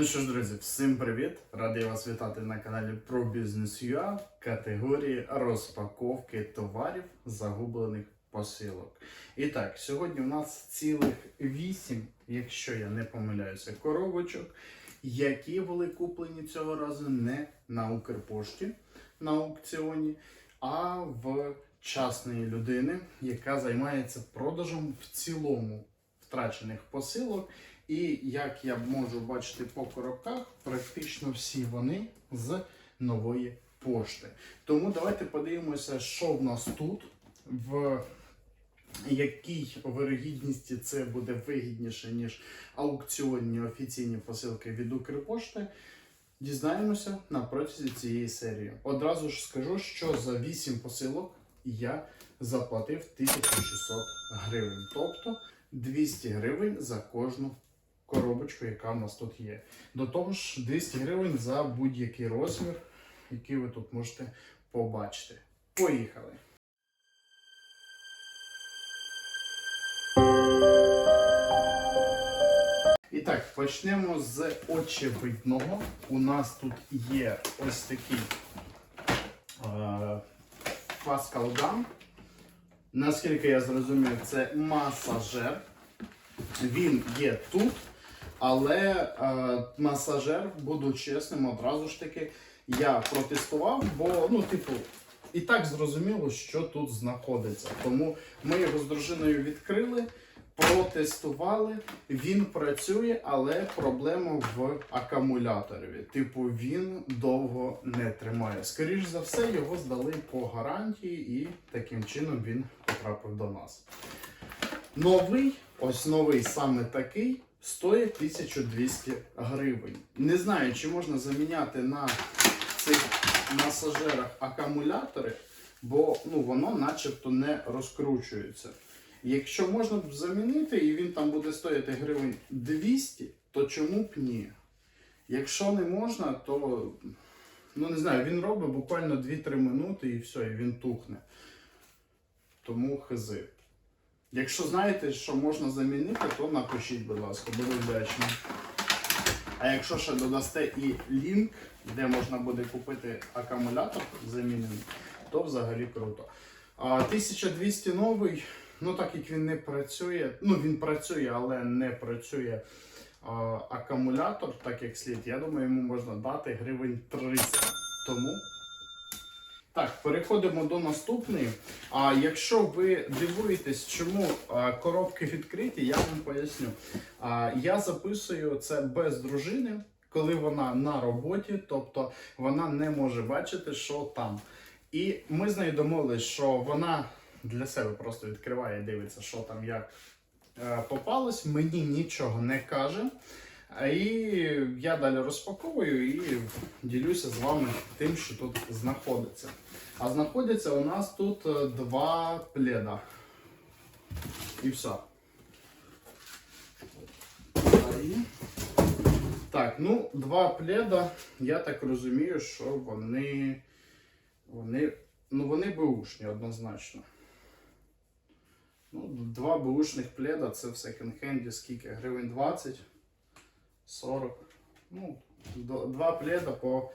Ну що ж, друзі, всім привіт! Радий вас вітати на каналі про бізнес UA категорії розпаковки товарів загублених посилок. І так, сьогодні у нас цілих 8, якщо я не помиляюся, коробочок, які були куплені цього разу не на Укрпошті на аукціоні, а в частної людини, яка займається продажем в цілому втрачених посилок. І як я можу бачити по коробках, практично всі вони з нової пошти. Тому давайте подивимося, що в нас тут, в якій вирогідності це буде вигідніше, ніж аукціонні офіційні посилки від Укрпошти. Дізнаємося на протязі цієї серії. Одразу ж скажу, що за 8 посилок я заплатив 1600 гривень, тобто 200 гривень за кожну коробочку, яка в нас тут є. До того ж, 200 гривень за будь-який розмір, який ви тут можете побачити. Поїхали! І так, почнемо з очевидного. У нас тут є ось такий е, Pascal Наскільки я зрозумів, це масажер. Він є тут, але е, масажер, буду чесним, одразу ж таки, я протестував, бо, ну, типу, і так зрозуміло, що тут знаходиться. Тому ми його з дружиною відкрили, протестували. Він працює, але проблема в акумуляторі. Типу, він довго не тримає. Скоріш за все, його здали по гарантії, і таким чином він потрапив до нас. Новий, ось новий саме такий, стоїть 1200 гривень. Не знаю, чи можна заміняти на цих масажерах акумулятори, бо ну, воно начебто не розкручується. Якщо можна б замінити і він там буде стояти гривень 200, то чому б ні? Якщо не можна, то ну не знаю, він робить буквально 2-3 минути і все, і він тухне. Тому хизи. Якщо знаєте, що можна замінити, то напишіть, будь ласка, буду вдячний. А якщо ще додасте і лінк, де можна буде купити акумулятор замінений, то взагалі круто. А 1200 новий, ну так як він не працює, ну він працює, але не працює а, акумулятор, так як слід, я думаю, йому можна дати гривень 300. Тому. Так, переходимо до наступної. А якщо ви дивуєтесь, чому коробки відкриті, я вам поясню. Я записую це без дружини, коли вона на роботі, тобто вона не може бачити, що там. І ми з нею домовились, що вона для себе просто відкриває дивиться, що там як е, попалось. Мені нічого не каже. І я далі розпаковую і ділюся з вами тим, що тут знаходиться. А знаходяться у нас тут е, два пледа. І все. Так, ну, два пледа, я так розумію, що вони. Вони. Ну, вони беушні однозначно. Ну, два беушних пледа це в секонд-хенді скільки? Гривень 20, 40. Ну, два пледа по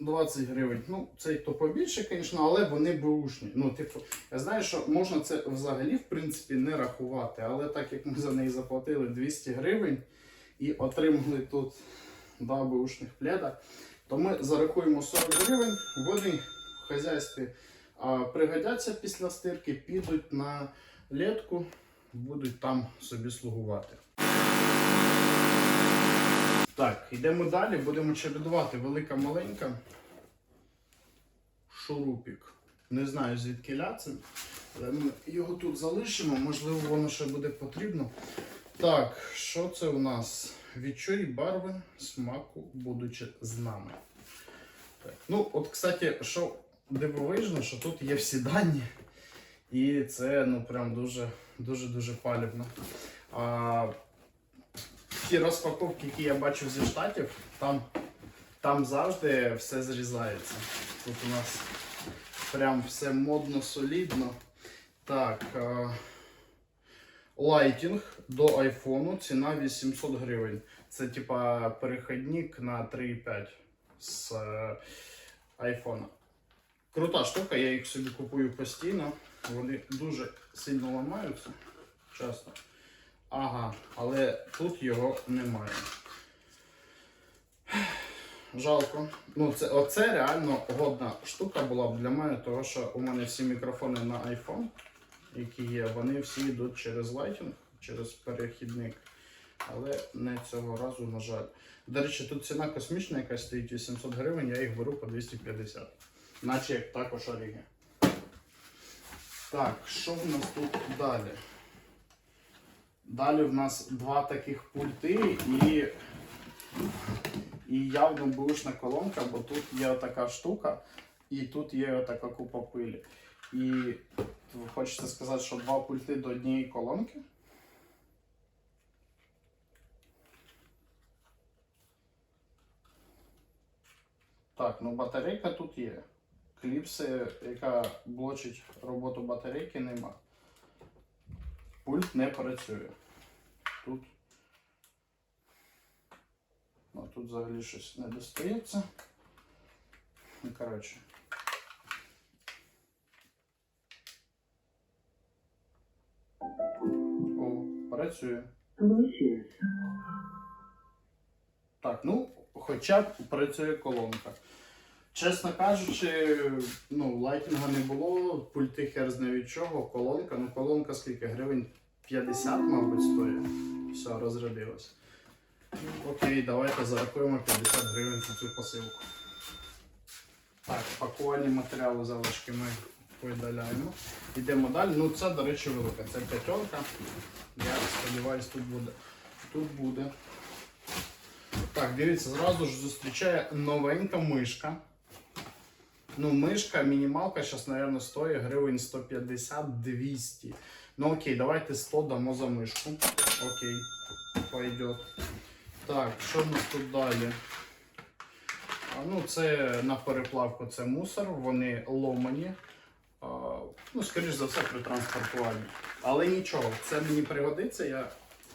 20 гривень. Ну, цей то побільше, звісно, але вони беушні. Ну, типу, я знаю, що можна це взагалі, в принципі, не рахувати, але так як ми за неї заплатили 200 гривень і отримали тут два беушних пледа, то ми зарахуємо 40 гривень, вони в хазяйстві а, пригодяться після стирки, підуть на літку, будуть там собі слугувати. Так, йдемо далі, будемо чередувати велика маленька. Шурупік. Не знаю звідки ляце, але ми його тут залишимо, можливо, воно ще буде потрібно. Так, що це у нас? Відчуй барви смаку, будучи з нами. Так. Ну, от, кстати, що дивовижно, що тут є всі дані. І це ну прям дуже дуже дуже палівно. А, ті розпаковки, які я бачив зі штатів, там, там завжди все зрізається. Тут у нас прям все модно, солідно. Так. е, Лайтінг до айфону, ціна 800 гривень. Це типа перехідник на 3.5 з е, айфона. Крута штука, я їх собі купую постійно. Вони дуже сильно ламаються часто. Ага, але тут його немає. Жалко. Ну, це, оце реально годна штука була б для мене, тому що у мене всі мікрофони на iPhone, які є, вони всі йдуть через Lighting, через перехідник. Але не цього разу, на жаль. До речі, тут ціна космічна, яка стоїть 800 гривень, я їх беру по 250. Наче як також оріги. Так, що в нас тут далі? Далі в нас два таких пульти і, і явно бушна колонка, бо тут є така штука, і тут є така купа пилі. І хочеться сказати, що два пульти до однієї колонки. Так, ну батарейка тут є. Кліпси, яка блочить роботу батарейки, нема. Пульт не працює. Тут. Ну, тут взагалі щось не достається. Ну, коротше. О, працює. Так, ну, хоча б працює колонка. Чесно кажучи, ну, лайтінга не було, пульти хер з від чого, колонка. Ну, колонка скільки? Гривень 50, мабуть, стоїть. Все, розрядилось. Окей, давайте зарахуємо 50 гривень за цю посилку. Так, пакувальні матеріали залишки ми видаляємо. Йдемо далі. Ну, це, до речі, велика. Це п'ятерка. Я сподіваюся, тут буде. Тут буде. Так, дивіться, зразу ж зустрічає новенька мишка. Ну, мишка, мінімалка зараз, мабуть, стоїть гривень 150-200. Ну окей, давайте 100 дамо за мишку. Окей, пойдет. Так, що в нас тут далі? А, ну, це на переплавку це мусор, вони ломані. А, ну, скоріш за все, при транспортуванні. Але нічого, це мені пригодиться. Я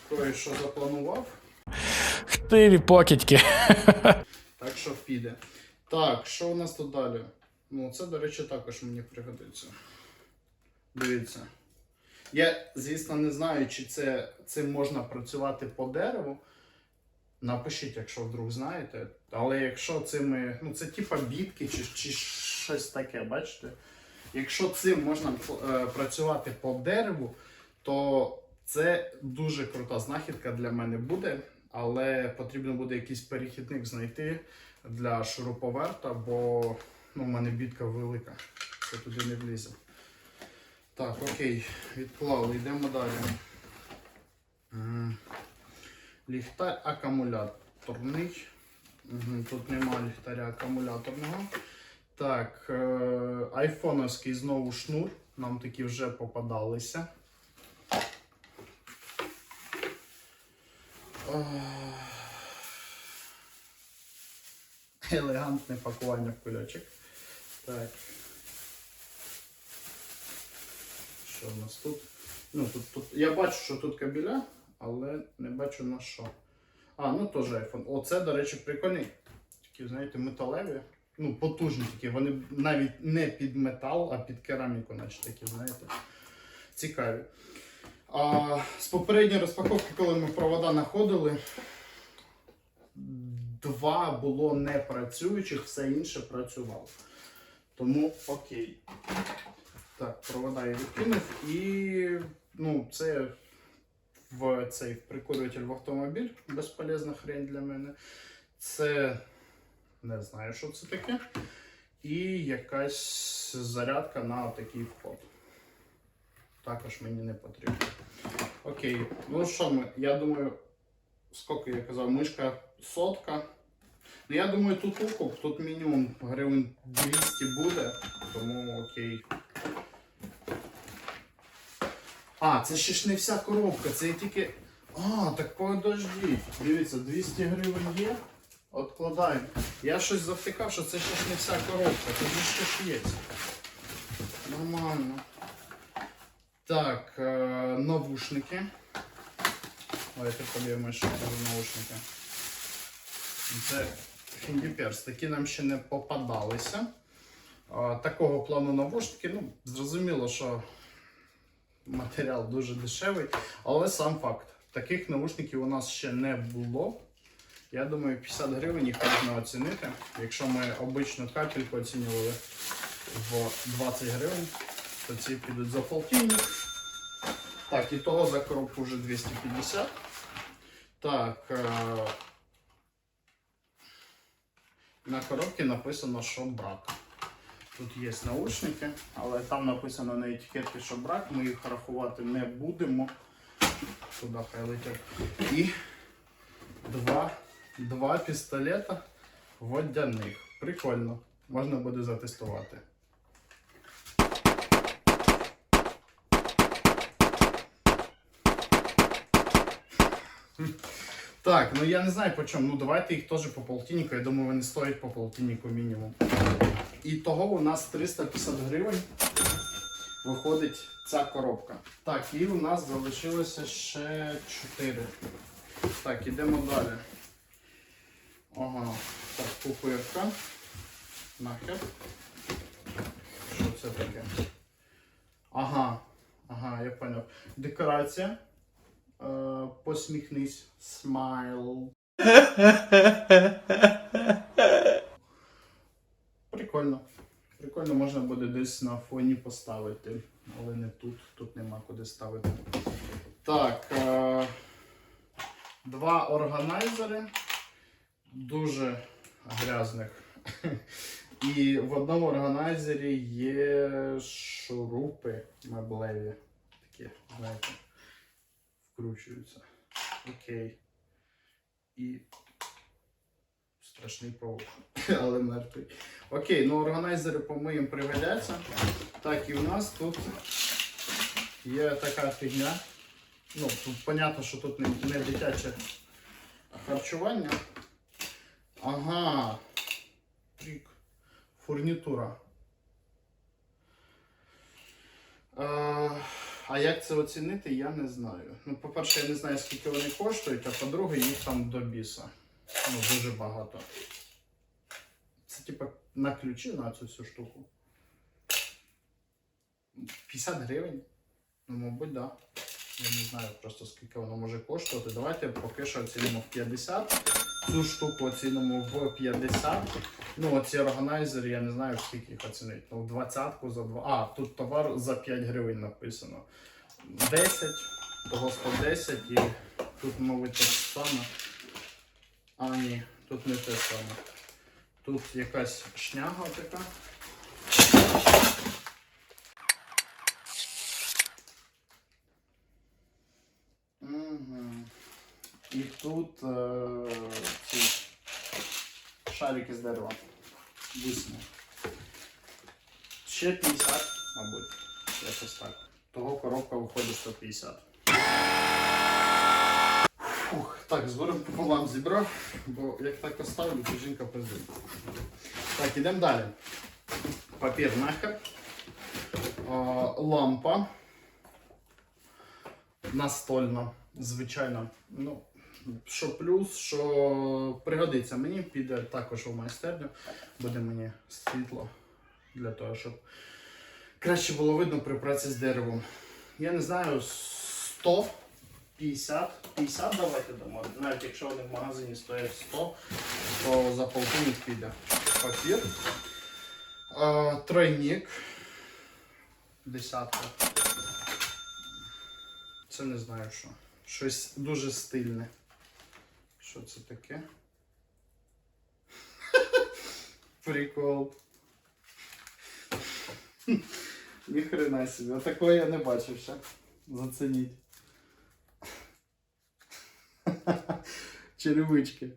кое-що запланував. Штирі покидьки. Так що піде. Так, що у нас тут далі? Ну, це, до речі, також мені пригодиться. Дивіться. Я, звісно, не знаю, чи це, цим можна працювати по дереву. Напишіть, якщо вдруг знаєте. Але якщо цими. Ну, це типа бітки чи, чи щось таке, бачите? Якщо цим можна е, працювати по дереву, то це дуже крута знахідка для мене буде. Але потрібно буде якийсь перехідник знайти для шуруповерта, бо ну, в мене бітка велика. Це туди не влізе. Так, окей, відклали, йдемо далі. Ліхтар акумуляторний. Тут нема ліхтаря акумуляторного. Так, е, айфоновський знову шнур. Нам такі вже попадалися. Елегантне пакування в кульочок. Так. Що в нас тут? Ну, тут, тут? Я бачу, що тут кабеля, але не бачу на що. А, ну теж iPhone. Оце, до речі, прикольні. Такі, знаєте, металеві. Ну, потужні такі. Вони навіть не під метал, а під кераміку, наче такі, знаєте. Цікаві. А, з попередньої розпаковки, коли ми провода знаходили, два було не працюючих, все інше працювало. Тому окей. Так, провода я відкинув і ну, це в цей прикурюватель в автомобіль. Безполезна хрень для мене. Це не знаю, що це таке. І якась зарядка на такий вход. Також мені не потрібно. Окей, ну що ми, я думаю, скільки я казав, мишка сотка. Ну я думаю, тут укуп, тут мінімум гривень 200 буде, тому окей. А, це ще ж не вся коробка, це тільки. А, так подождіть. Дивіться, 200 гривень є. Откладаємо. Я щось завтикав, що це ще ж не вся коробка, тут же щось є. Нормально. Так, е, навушники. Давайте подивимося, що це за наушники. Це фіндіперс. Такі нам ще не попадалися. Такого плану навушники, ну, зрозуміло, що матеріал дуже дешевий, але сам факт. Таких навушників у нас ще не було. Я думаю, 50 гривень їх можна оцінити. Якщо ми обичну капельку оцінювали в 20 гривень, то ці підуть за полтинник. Так, і того за коробку вже 250. Так. На коробці написано, що брак. Тут є наушники, але там написано на етикетці, що брак. Ми їх рахувати не будемо. Туди хай летять. І два, два пістолета водяних. Прикольно. Можна буде затестувати. Так, ну я не знаю по чому. Ну давайте їх теж по полтиннику. Я думаю, вони стоять по полтиннику мінімум. І того у нас 350 гривень виходить ця коробка. Так, і у нас залишилося ще 4. Так, ідемо далі. Ага, так, пупирка. Нахер. Що це таке? Ага, ага, я поняв. Декорація. Посміхнись. Смайл. Прикольно. Прикольно можна буде десь на фоні поставити, але не тут. Тут нема куди ставити. Так. Е, два органайзери. Дуже грязних. І в одному органайзері є шурупи меблеві. Такі, знаєте, вкручуються. Окей. І страшний паук, але мертвий. Окей, ну органайзери помиємо пригодяться. Так, і у нас тут є така фігня. Ну, тут понятно, що тут не, не дитяче харчування. Ага. Трік. Фурнітура. Е, а як це оцінити, я не знаю. Ну, по-перше, я не знаю, скільки вони коштують, а по-друге, їх там до біса. Ну, дуже багато. Це типа на ключі на цю всю штуку. 50 гривень? Ну, мабуть, так. Да. Я не знаю просто скільки воно може коштувати. Давайте поки що оцінимо в 50. Цю штуку оцінимо в 50. Ну, оці органайзери, я не знаю, скільки їх оцінити. Ну, 20 за 2. А, тут товар за 5 гривень написано. 10, того 110 і тут, мабуть, те саме. А, ні, тут не те саме. Тут якась шняга така. Угу. І тут е, шарики з дерева. Висні. Ще 50, мабуть. Якось так. Того коробка виходить 150. Фух, так, збором пополам зібрав, бо як так оставлю, то жінка пиздить. Так, ідемо далі. Папір нахер. Лампа. Настольна, звичайно. Ну, що плюс, що пригодиться мені, піде також у майстерню. Буде мені світло для того, щоб краще було видно при праці з деревом. Я не знаю, 100, 50, 50 давайте дамо. Навіть якщо вони в магазині стоять 100, то за полтинник піде папір. Тройник. Десятка. Це не знаю що. Щось дуже стильне. Що це таке? Прикол. Ніхрена собі. Такого я не бачив ще. Зацініть. Черевички.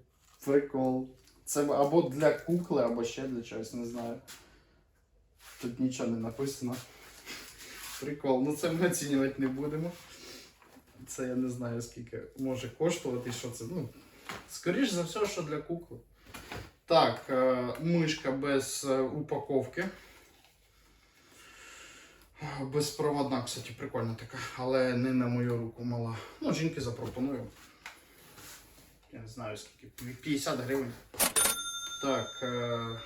Прикол. Це або для кукли, або ще для чогось, не знаю. Тут нічого не написано. Прикол. Ну це ми оцінювати не будемо. Це я не знаю скільки може коштувати, що це. Ну, скоріш за все, що для кукли. Так, е, мишка без е, упаковки. Безпроводна, кстати, прикольна така, але не на мою руку мала. Ну, жінки запропоную. Я не знаю скільки. 50 гривень. Так, е,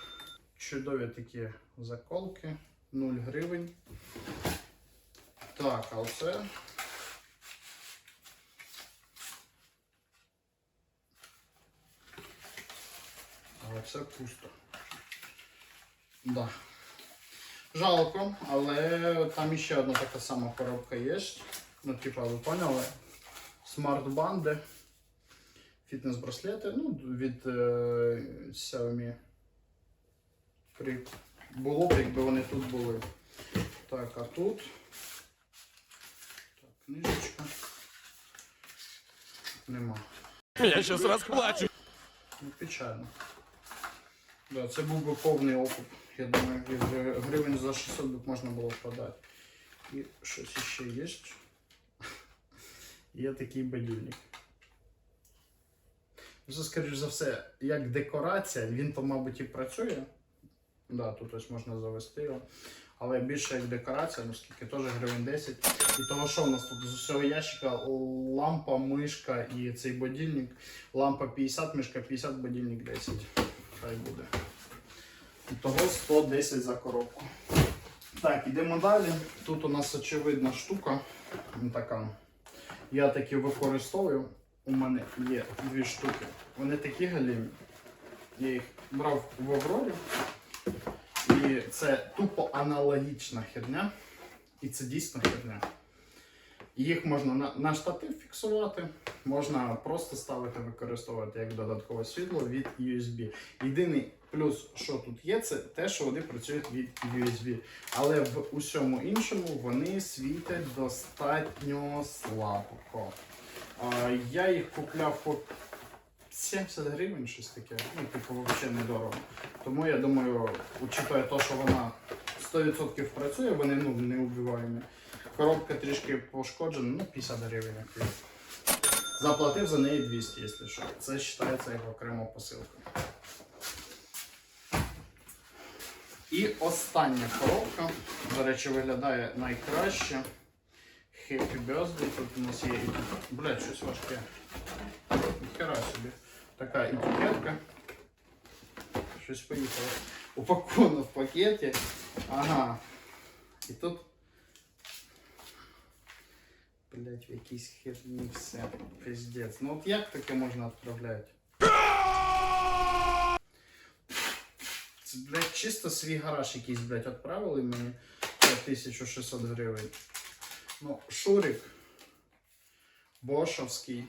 чудові такі заколки. 0 гривень. Так, а оце. А оце пусто. Да. Жалко, але там іще одна така сама коробка є. Ну, типа, ви поняли? Смарт-банди, фітнес-браслети, ну, від е, Xiaomi. При- Було б, якби вони тут були. Так, а тут. Так, книжечка. Нема. Я сейчас расплачу. Ну, печально. Да, це був би повний окуп. Я думаю, гривень за 600 б можна було продати. І щось ще є. Є такий будильник. Вже, скоріш за все, як декорація, він то, мабуть, і працює. Да, тут ось можна завести його. Але більше як декорація, ну скільки теж гривень 10. І того, що у нас тут з усього ящика лампа, мишка і цей будильник. Лампа 50, мишка 50, будильник 10. Хай буде. Того 110 за коробку. Так, йдемо далі. Тут у нас очевидна штука. Така. Я такі використовую. У мене є дві штуки. Вони такі галімі. Я їх брав в Аврорі. І це тупо аналогічна херня. І це дійсно херня. Їх можна на, на штатив фіксувати, можна просто ставити, використовувати як додаткове світло від USB. Єдиний плюс, що тут є, це те, що вони працюють від USB. Але в усьому іншому вони світять достатньо слабко. А, я їх купляв по 70 гривень, щось таке. Ну, типу, взагалі недорого. Тому я думаю, учитывая те, що вона 100% працює, вони ну, не убиваємі. Коробка трішки пошкоджена, ну 50 гривень. Заплатив за неї 200, якщо що. Це вважається як окрема посилка. І остання коробка, до речі, виглядає найкраще. Happy Birthday. Тут у нас є. Блядь, щось важке. Ніхера собі. Така етикетка. Щось поїхало. Упаковано в пакеті. Ага. І тут. Блять, в якійсь херні все. Пиздец. Ну от як таке можна відправляти? Це, блядь, чисто свій гараж якийсь, блядь, відправили мені за 1600 гривень. Ну, Шурик. Бошовський.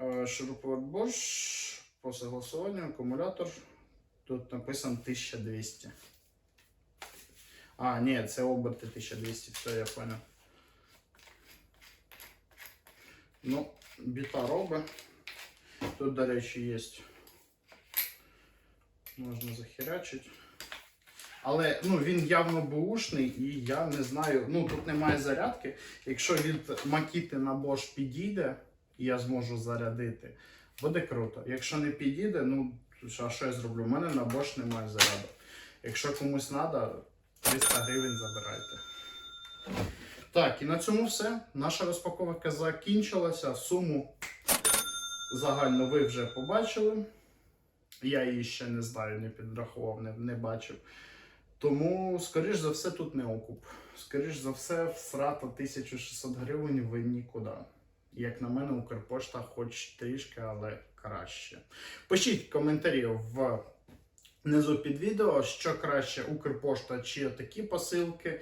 Е, Шуруповерт Bosch по согласованию, акумулятор. Тут написано 1200. А, ні, це оберти 1200, все, я понял. Ну, біта робить. Тут, до речі, є. Можна захерачити. Але ну, він явно бушний і я не знаю. Ну тут немає зарядки. Якщо від Макіти на Bosch підійде, і я зможу зарядити, буде круто. Якщо не підійде, ну а що я зроблю? У мене на Bosch немає заряду. Якщо комусь треба, 300 гривень забирайте. Так, і на цьому все. Наша розпаковка закінчилася. Суму загально ви вже побачили. Я її ще не знаю, не підрахував, не, не бачив. Тому, скоріш за все, тут не окуп. Скоріш за все, всрата 1600 гривень ви нікуди. Як на мене, Укрпошта хоч трішки, але краще. Пишіть коментарі внизу під відео, що краще Укрпошта чи такі посилки,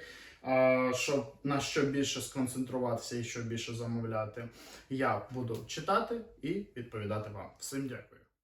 щоб на що більше сконцентруватися і що більше замовляти. Я буду читати і відповідати вам. Всім дякую.